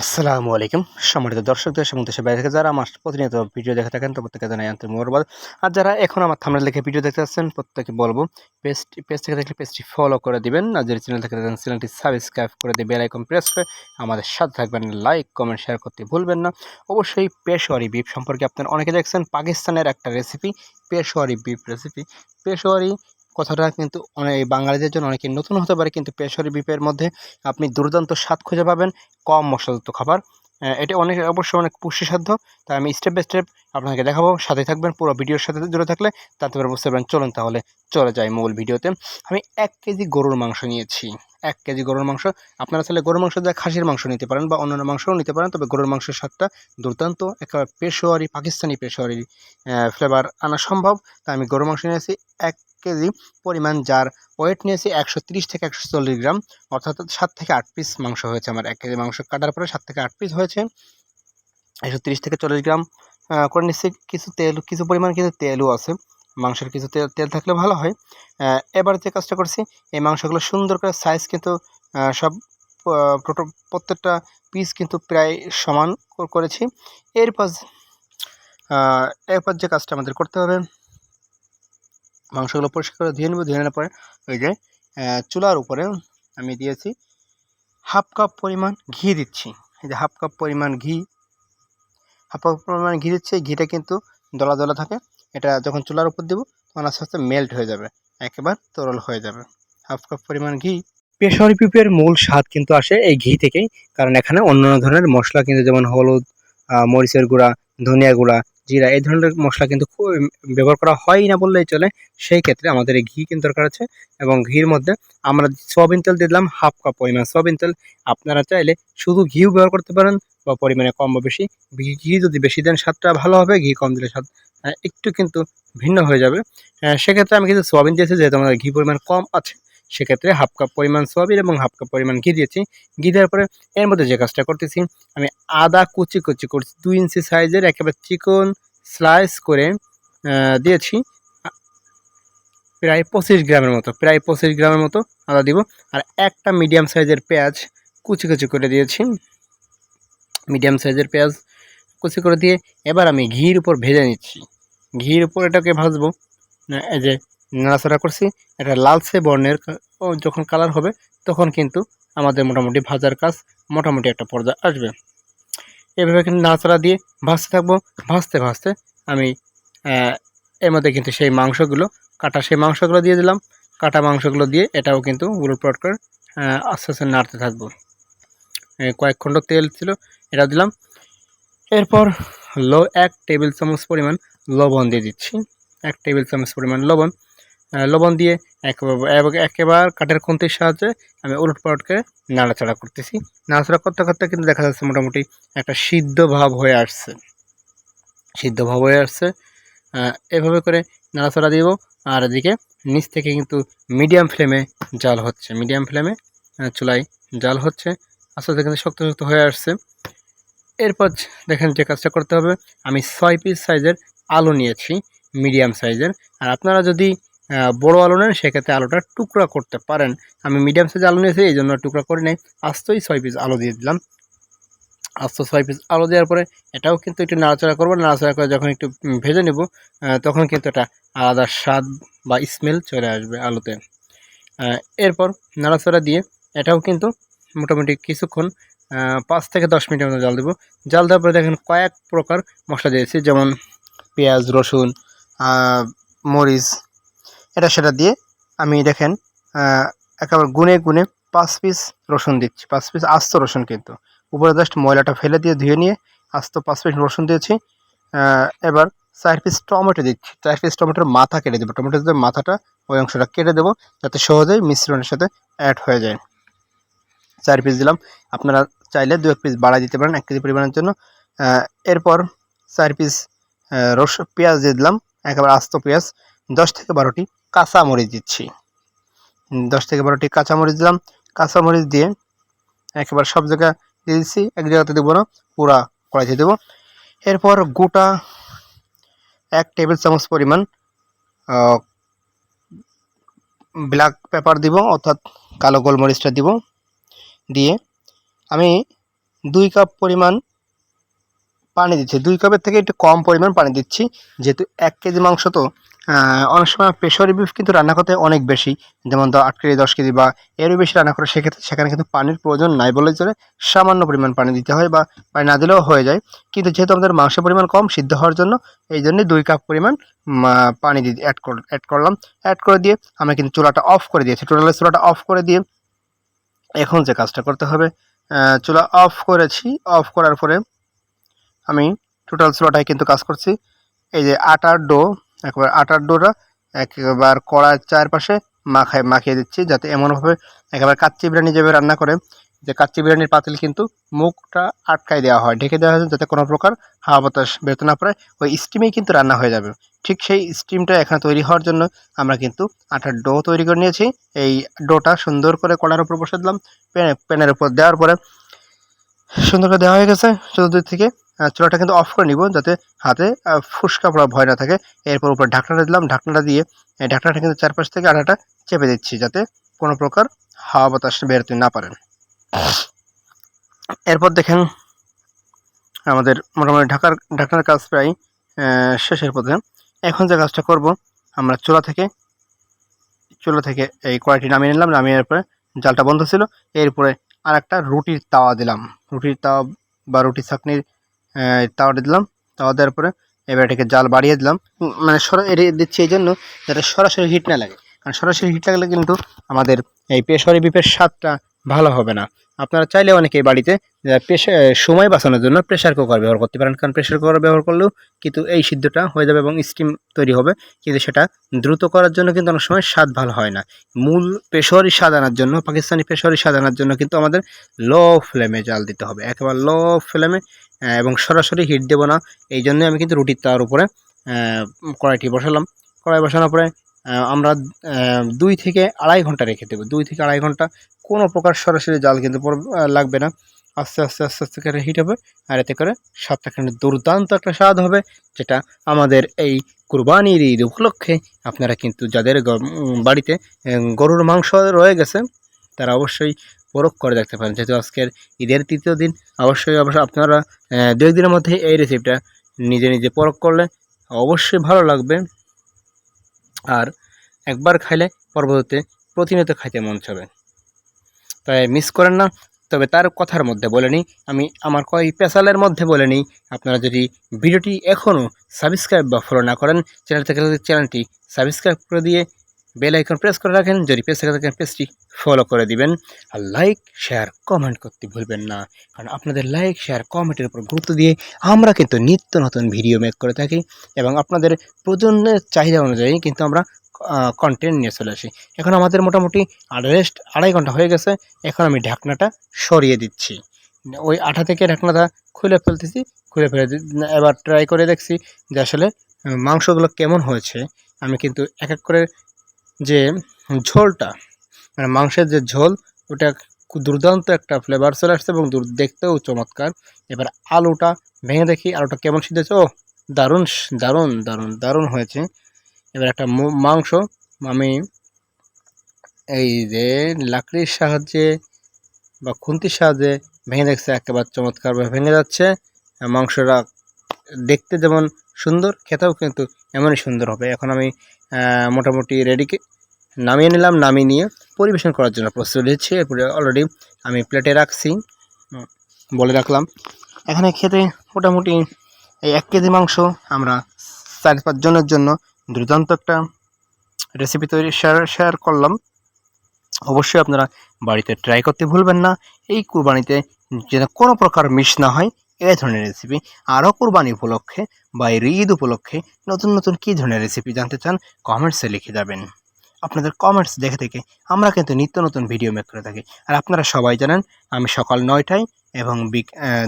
আসসালামু আলাইকুম। সম্মানিত দর্শকদের, এবং দেশের বাইরে থেকে যারা আমার প্রতিনিয়ত ভিডিও দেখে থাকেন, তো প্রত্যেকে জানাই আন্তরিক মোরবাদ আর যারা এখন আমার থামলে লিখে ভিডিও দেখতে পাচ্ছেন প্রত্যেকে বলব, পেজটি, পেজ থেকে দেখলে পেজটি ফলো করে দিবেন, আর যদি চ্যানেল থেকে দেখেন চ্যানেলটি সাবস্ক্রাইব করে দিয়ে বেল আইকন প্রেস করে আমাদের সাথে থাকবেন। লাইক কমেন্ট শেয়ার করতে ভুলবেন না। অবশ্যই পেশোয়ারি বিফ সম্পর্কে আপনারা অনেকে দেখছেন, পাকিস্তানের একটা recipe Peshawari beef recipe Peshawari কথাটা কিন্তু অনেক বাঙালিদের জন্য অনেকে নতুন হতে পারে, কিন্তু পেশরি বিপের মধ্যে আপনি দুর্দান্ত স্বাদ খুঁজে পাবেন কম মশলাযুক্ত খাবার। এটা অনেক অবশ্যই অনেক পুষ্টিসাধ্য, তাই আমি স্টেপ বাই স্টেপ আপনাকে দেখাবো। সাথে থাকবেন, পুরো ভিডিওর সাথে জুড়ে থাকলে তাতে বুঝতে পারবেন। চলুন তাহলে চলে যাই মূল ভিডিওতে। আমি এক কেজি গরুর মাংস নিয়েছি। এক কেজি গরুর মাংস, আপনারা চাইলে গরুর মাংস দিয়ে খাসির মাংস নিতে পারেন বা অন্যান্য মাংসও নিতে পারেন, তবে গরুর মাংসের স্বাদটা দুর্দান্ত, একেবারে পেশোয়ারি, পাকিস্তানি পেশোয়ারি ফ্লেভার আনা সম্ভব। তাই আমি গরুর মাংস নিয়েছি এক কেজি পরিমাণ, যার ওয়েট নিয়েছি একশো থেকে একশো চল্লিশ গ্রাম, অর্থাৎ সাত থেকে আট পিস মাংস হয়েছে আমার। এক কেজি মাংস কাটার পরে সাত থেকে আট পিস হয়েছে। একশো থেকে চল্লিশ গ্রাম করে নিচ্ছি। কিছু তেল, কিছু পরিমাণ কিন্তু তেলও আছে। মাংসের কিছু তেল তেল থাকলে ভালো হয়। এবার যে কাজটা করছি, এই মাংসগুলো সুন্দর করে সাইজ কিন্তু সব প্রত্যেকটা পিস কিন্তু প্রায় সমান করেছি। এরপর এরপর যে কাজটা আমাদের করতে হবে মাংসগুলো পরিষ্কার করে ধুয়ে নেব, ধুয়ে নেওয়ার পরে ওই যে চুলার উপরে আমি দিয়েছি হাফ কাপ পরিমাণ ঘি দিচ্ছি। এই যে হাফ কাপ পরিমাণ ঘি, হাফ কাপ পরিমাণ ঘি দিচ্ছি ঘিটা কিন্তু দলা দলা থাকে। এটা যখন চুলার উপর দেবো, তখন আস্তে আস্তে মেল্ট হয়ে যাবে, একেবারে তরল হয়ে যাবে। হাফ কাপ পরিমাণ ঘি। পেশরি পিপের মূল স্বাদ কিন্তু আসে এই ঘি থেকেই, কারণ এখানে অন্যান্য ধরনের মশলা কিন্তু যেমন হলুদ মরিচের গুঁড়া, ধনিয়া গুঁড়া জিরা, এই ধরনের মশলা কিন্তু খুব ব্যবহার করা হয় না বললেই চলে। সেই ক্ষেত্রে আমাদের এই ঘি কিন্তু দরকার আছে এবং ঘির মধ্যে আমরা সয়াবিন তেল দিলাম হাফ কাপ পরিমাণ সয়াবিন তেল। আপনারা চাইলে শুধু ঘিও ব্যবহার করতে পারেন বা পরিমাণে কম বা বেশি। ঘি- যদি বেশি দেন স্বাদটা ভালো হবে, ঘি কম দিলে স্বাদ একটু কিন্তু ভিন্ন হয়ে যাবে। সেক্ষেত্রে আমি কিন্তু সয়াবিন দিয়েছি যেহেতু আমাদের ঘি পরিমাণ কম আছে। সেক্ষেত্রে হাফ কাপ পরিমাণ সয়াবিন এবং হাফ কাপ পরিমাণ ঘি দিয়েছি। ঘি দেওয়ার পরে এর মধ্যে যে কাজটা করতেছি, আমি আদা কুচি কুচি করছি দুই ইঞ্চি সাইজের একেবারে চিকন স্লাইস করে দিয়েছি। প্রায় পঁচিশ গ্রামের মতো, প্রায় পঁচিশ গ্রামের মতো আদা দিব। আর একটা মিডিয়াম সাইজের পেঁয়াজ কুচি কুচি করে দিয়েছি। মিডিয়াম সাইজের পেঁয়াজ কুচি করে দিয়ে এবার আমি ঘির উপর ভেজে নিচ্ছি। ঘির উপর এটাকে ভাজবো এই যে নাড়াচাড়া করছি। এটা লালচে বর্ণের যখন কালার হবে, তখন কিন্তু আমাদের মোটামুটি ভাজার কাজ মোটামুটি একটা পর্যায়ে আসবে। এভাবে কিন্তু নাড়াচাড়া দিয়ে ভাজতে থাকব। ভাজতে ভাজতে আমি এর মধ্যে কিন্তু সেই মাংসগুলো, কাটা সেই মাংসগুলো দিয়ে দিলাম। কাটা মাংসগুলো দিয়ে এটাও কিন্তু উলট পালট করে আস্তে আস্তে নাড়তে থাকব। কয়েক খণ্ড তেল ছিল, এটা দিলাম। এরপর লো এক টেবিল চামচ পরিমাণ লবণ দিয়ে দিচ্ছি। এক টেবিল চামচ পরিমাণ লবণ। লবণ দিয়ে একেবারে কাঠের খুন্তির সাহায্যে আমি উলট পালট করে নাড়াচাড়া করতেছি। নাড়াচাড়া করতে করতে কিন্তু দেখা যাচ্ছে মোটামুটি একটা সিদ্ধ ভাব হয়ে আসছে। সিদ্ধ ভাব হয়ে আসছে। এভাবে করে নাড়াচাড়া দিব। আর এদিকে নিচ থেকে কিন্তু মিডিয়াম ফ্লেমে জাল হচ্ছে। মিডিয়াম ফ্লেমে চুলাই জাল হচ্ছে। আস্তে আস্তে কিন্তু শক্ত শক্ত হয়ে আসছে। এরপর দেখেন যে কাজটা করতে হবে। আমি ছয় পিস সাইজের আলু নিয়েছি, মিডিয়াম সাইজের আর আপনারা যদি বড় আলু নেন, সেক্ষেত্রে আলুটা টুকরা করতে পারেন। আমি মিডিয়াম সাইজ আলু নিয়েছি, এই জন্য টুকরা করে নেই। আস্তই ছয় পিস আলু দিয়ে দিলাম। আস্ত ছয় পিস আলু দেওয়ার পরে এটাও কিন্তু একটু নাড়াচাড়া করব। নাড়াচাড়া করে যখন একটু ভেজে নেব তখন কিন্তু একটা আলাদা স্বাদ বা স্মেল চলে আসবে আলুতে। এরপর নাড়াচাড়া দিয়ে এটাও কিন্তু মোটামুটি কিছুক্ষণ পাঁচ থেকে দশ মিনিটের মতো জাল দেবো। জাল দেওয়ার পরে দেখেন কয়েক প্রকার মশলা দিয়েছি, যেমন পেঁয়াজ, রসুন মরিচ এটা সেটা দিয়ে আমি দেখেন একেবারে গুনে গুনে পাঁচ পিস রসুন দিচ্ছি। পাঁচ পিস আস্ত রসুন কিন্তু। উপরে জাস্ট ময়লাটা ফেলে দিয়ে ধুয়ে নিয়ে আস্ত পাঁচ পিস রসুন দিয়েছি। এবার চার পিস টমেটো দিচ্ছি। চার পিস টমেটোর মাথা কেটে দেবো। টমেটোর যে মাথাটা, ওই অংশটা কেটে দেবো যাতে সহজেই মিশ্রণের সাথে অ্যাড হয়ে যায়। চার পিস দিলাম। আপনারা চাইলে দু এক পিস বাড়াই দিতে পারেন এক কেজি পরিমাণের জন্য। এরপর চার পিস রস পেঁয়াজ দিয়ে দিলাম। একেবারে আস্ত পেঁয়াজ, দশ থেকে বারোটি কাঁচা মরিচ দিচ্ছি। দশ থেকে বারোটি কাঁচা মরিচ দিলাম। কাঁচা মরিচ দিয়ে একেবারে সব জায়গায় দিয়ে দিচ্ছি। এক জায়গাতে দেবো না, পুরা কড়াইতে দেবো। এরপর গোটা এক টেবিল চামচ পরিমাণ ব্ল্যাক পেপার দিব, অর্থাৎ কালো গোলমরিচটা দিব। দিয়ে আমি দুই কাপ পরিমাণ পানি দিচ্ছি। দুই কাপের থেকে একটু কম পরিমাণ পানি দিচ্ছি। যেহেতু এক কেজি মাংস তো অনেক সময় প্রেশারি বিফ কিন্তু রান্না করতে অনেক বেশি। যেমন আট কেজি, দশ কেজি বা এরও বেশি রান্না করে, সেক্ষেত্রে সেখানে কিন্তু পানির প্রয়োজন নাই বলে চলে সামান্য পরিমাণ পানি দিতে হয় বা পানি না দিলেও হয়ে যায়। কিন্তু যেহেতু আমাদের মাংসের পরিমাণ কম সিদ্ধ হওয়ার জন্য, এই জন্যে দুই কাপ পরিমাণ পানি দিয়ে অ্যাড কর অ্যাড করলাম। অ্যাড করে দিয়ে আমি কিন্তু চুলাটা অফ করে দিয়েছি। টোটালি চুলাটা অফ করে দিয়ে এখন যে কাজটা করতে হবে চুলা অফ করেছি। অফ করার পরে আমি টোটাল চুলাটায় কিন্তু কাজ করছি। এই যে আটার ডো একবার আটার ডোটা একবার কড়ার চারপাশে মাখায়, মাখিয়ে দিচ্ছি যাতে এমনভাবে একেবারে কাচ্চি বিরিয়ানি যেভাবে রান্না করে, যে কাচ্চি বিরিয়ানির পাতিল কিন্তু মুখটা আটকায় দেওয়া হয়, ঢেকে দেওয়া হয় যাতে কোনো প্রকার হাওয়া বাতাস বেরোতে না পারে, ওই স্টিমেই কিন্তু রান্না হয়ে যাবে। ঠিক সেই স্টিমটা এখানে তৈরি হওয়ার জন্য আমরা কিন্তু আটার ডো তৈরি করে নিয়েছি। এই ডোটা সুন্দর করে কড়ার উপর বসে দিলাম, প্যানে, প্যানের উপর দেওয়ার পরে সুন্দর করে দেওয়া হয়ে গেছে চতুর্দিক থেকে। চুলাটা কিন্তু অফ করে নিব যাতে হাতে ফুসকা পড়া ভয় না থাকে। এরপর উপর ঢাকনাটা দিলাম, ঢাকনাটা দিয়ে ঢাকনাটা কিন্তু চারপাশ থেকে আটাটা চেপে দিচ্ছি যাতে কোনো প্রকার হাওয়া বাতাস বেরোতে না পারেন এরপর দেখেন আমাদের মোটামুটি ঢাকার, ঢাকনার কাজ প্রায় শেষের পথে। এখন যে কাজটা করব, আমরা চুলা থেকে চুলা থেকে এই কড়াইটি নামিয়ে নিলাম, নামিয়ে পরে জালটা বন্ধ ছিল। এরপরে আর একটা রুটির তাওয়া দিলাম। রুটির তাওয়া বা রুটি চাকনির তাওয়াটা দিলাম। তাওয়া দেওয়ার পরে এবার এটাকে জাল বাড়িয়ে দিলাম। মানে সরা এটা দিচ্ছি এই জন্য যাতে সরাসরি হিট না লাগে। কারণ সরাসরি হিট লাগলে কিন্তু আমাদের এই পেশরি বিপের স্বাদটা ভালো হবে না। আপনারা চাইলে অনেকেই বাড়িতে সময় বাঁচানোর জন্য প্রেশার কুকার ব্যবহার করতে পারেন। কারণ প্রেশার কুকার ব্যবহার করলেও কিন্তু এই সিদ্ধটা হয়ে যাবে এবং স্টিম তৈরি হবে। কিন্তু সেটা দ্রুত করার জন্য কিন্তু অনেক সময় স্বাদ ভালো হয় না। মূল পেশরি স্বাদ আনার জন্য, পাকিস্তানি পেশরি স্বাদ আনার জন্য কিন্তু আমাদের লো ফ্লেমে জাল দিতে হবে। একেবারে লো ফ্লেমে এবং সরাসরি হিট দেবো না। এই জন্যই আমি কিন্তু রুটির তার উপরে কড়াইটি বসালাম। কড়াই বসানোর পরে আমরা দুই থেকে আড়াই ঘণ্টা রেখে দেবো। দুই থেকে আড়াই ঘণ্টা কোনো প্রকার সরাসরি জাল কিন্তু লাগবে না। আস্তে আস্তে আস্তে আস্তে করে হিট হবে আর এতে করে কিন্তু দুর্দান্ত একটা স্বাদ হবে, যেটা আমাদের এই কুরবানির ঈদ উপলক্ষে আপনারা কিন্তু যাদের বাড়িতে গরুর মাংস রয়ে গেছে, তারা অবশ্যই পরখ করে দেখতে পারেন। যেহেতু আজকের ঈদের তৃতীয় দিন, অবশ্যই অবশ্যই আপনারা দু একদিনের মধ্যে এই রেসিপিটা নিজে নিজে পরখ করলে অবশ্যই ভালো লাগবে। আর একবার খাইলে পরবর্তীতে প্রতিনিয়ত খাইতে মন চাবে। তাই মিস করেন না। তবে তার কথার মধ্যে বলে নিই, আমি আমার কয় পেশালের মধ্যে বলে নিই, আপনারা যদি ভিডিওটি এখনও সাবস্ক্রাইব বা ফলো না করেন চ্যানেল থেকে চ্যানেলটি সাবস্ক্রাইব করে দিয়ে বেল আইকন প্রেস করে রাখেন, যদি পেজ থেকে থাকেন পেজটি ফলো করে দিবেন। আর লাইক শেয়ার কমেন্ট করতে ভুলবেন না। কারণ আপনাদের লাইক শেয়ার কমেন্টের উপর গুরুত্ব দিয়ে আমরা কিন্তু নিত্য নতুন ভিডিও মেক করে থাকি এবং আপনাদের প্রজন্মের চাহিদা অনুযায়ী কিন্তু আমরা কন্টেন্ট নিয়ে চলে আসি। এখন আমাদের মোটামুটি রেস্ট আড়াই ঘণ্টা হয়ে গেছে। এখন আমি ঢাকনাটা সরিয়ে দিচ্ছি। ওই আঠা থেকে ঢাকনাটা খুলে ফেলতেছি, খুলে ফেলে এবার ট্রাই করে দেখছি যে আসলে মাংসগুলো কেমন হয়েছে। আমি কিন্তু এক এক করে যে ঝোলটা মানে মাংসের যে ঝোল, ওটা দুর্দান্ত একটা ফ্লেভার চলে আসছে এবং দেখতেও চমৎকার। এবার আলুটা ভেঙে দেখি, আলুটা কেমন সিদ্ধ ও দারুণ দারুণ দারুণ দারুণ হয়েছে। এবার একটা মাংস। আমি এই যে লাকড়ির সাহায্যে বা খুন্তির সাহায্যে ভেঙে দেখছে, একেবারে চমৎকারভাবে ভেঙে যাচ্ছে। মাংসটা দেখতে যেমন সুন্দর, খেতেও কিন্তু এমনই সুন্দর হবে। এখন আমি মোটামুটি রেডিকে নামিয়ে নিলাম, নামিয়ে নিয়ে পরিবেশন করার জন্য প্রস্তুত হচ্ছে এরপরে অলরেডি আমি প্লেটে রাখছি। বলে রাখলাম। এখানে খেতে মোটামুটি এই এক কেজি মাংস আমরা চার পাঁচজনের জন্য দুর্দান্ত একটা রেসিপি তৈরি শেয়ার শেয়ার করলাম। অবশ্যই আপনারা বাড়িতে ট্রাই করতে ভুলবেন না। এই কুরবানিতে যেন কোনো প্রকার মিস না হয় এই ধরনের রেসিপি আরও কুরবানি উপলক্ষে বা এই ঈদ উপলক্ষে নতুন নতুন কী ধরনের রেসিপি জানতে চান কমেন্টসে লিখে যাবেন। আপনাদের কমেন্টস দেখে দেখে আমরা কিন্তু নিত্য নতুন ভিডিও মেক করে থাকি। আর আপনারা সবাই জানেন, আমি সকাল নয়টায় এবং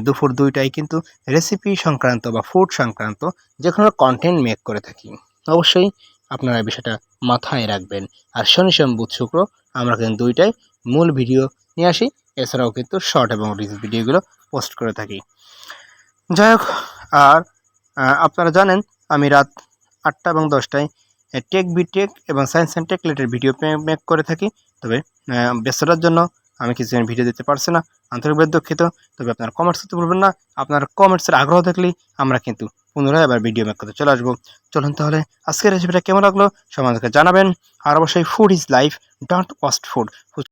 দুপুর দুইটায় কিন্তু রেসিপি সংক্রান্ত বা ফুড সংক্রান্ত যে কোনো কন্টেন্ট মেক করে থাকি। অবশ্যই আপনারা বিষয়টা মাথায় রাখবেন। আর শনি, সোম, বুধ, শুক্র, আমরা কিন্তু দুইটাই মূল ভিডিও নিয়ে আসি। এছাড়াও কিন্তু শর্ট এবং রিলস ভিডিওগুলো পোস্ট করে থাকি। যাই হোক, আর আপনারা জানেন, আমি রাত আটটা এবং দশটায় টেক বি টেক এবং science and tech related video make করে থাকি। তবে ব্যস্ততার জন্য আমি কিছুদিন ভিডিও দিতে পারছি না। আন্তরিকভাবে দুঃখিত। তবে আপনারা কমেন্টস করতে ভুলবেন না। আপনার কমেন্টসের আগ্রহ দেখলেই আমরা কিন্তু পুনরায় আবার ভিডিও মেক করতে চলে আসব। চলুন তাহলে আজকের রেসিপিটা কেমন লাগল, সবাই জানাবেন। আর অবশ্যই food is life dot waste food